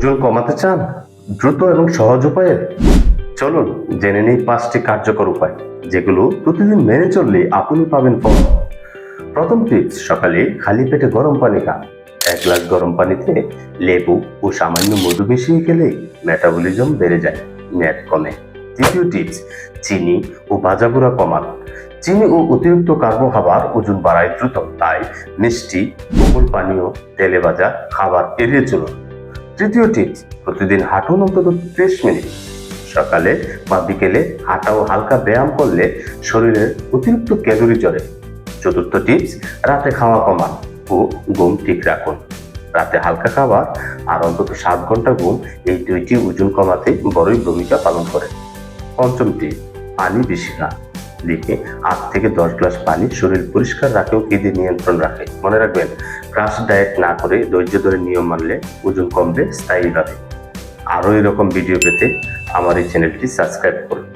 ওজন কমাতে চান? দ্রুত এবং সহজ উপায়ে? চলুন, জেনে নেই পাঁচটি কার্যকর উপায়, যেগুলো প্রতিদিন মেনে চললে আপনি পাবেন ফল। প্রথম টিপস সকালে খালি পেটে গরম পানি খান। এক গ্লাস গরম পানিতে লেবু ও সামান্য মধু মিশিয়ে খেলে মেটাবলিজম বেড়ে যায় মেদ কমে। দ্বিতীয় টিপস চিনি ও ভাজাগুড়া কমান। চিনি ও অতিরিক্ত কার্বো খাবার ওজন বাড়ায় দ্রুত, তাই মিষ্টি, কোমল পানীয়, তেলে ভাজা খাবার এড়িয়ে চলুন। তৃতীয় টিপস প্রতিদিন হাঁটুন অন্তত ত্রিশ মিনিট। সকালে বা বিকেলে হাঁটা ও হালকা ব্যায়াম করলে শরীরের অতিরিক্ত ক্যালোরি চড়ে চতুর্থ টিপস, রাতে খাওয়া কমান ও ঘুম ঠিক রাখুন। রাতে হালকা খাবার আর অন্তত সাত ঘণ্টা ঘুম এই দুইটি ওজন কমাতে বড়ই ভূমিকা পালন করে। পঞ্চম টিপ পানি বেশি খান। দিকে। আট থেকে দশ গ্লাস পানি শরীর পরিষ্কার রাখেও খিদে নিয়ন্ত্রণ রাখে। মনে রাখবেন, ক্রাশ ডায়েট না করে ধৈর্য ধরে নিয়ম মানলে ওজন কমবে স্থায়ীভাবে আরও এরকম ভিডিও পেতে আমার এই চ্যানেলটি সাবস্ক্রাইব করুন।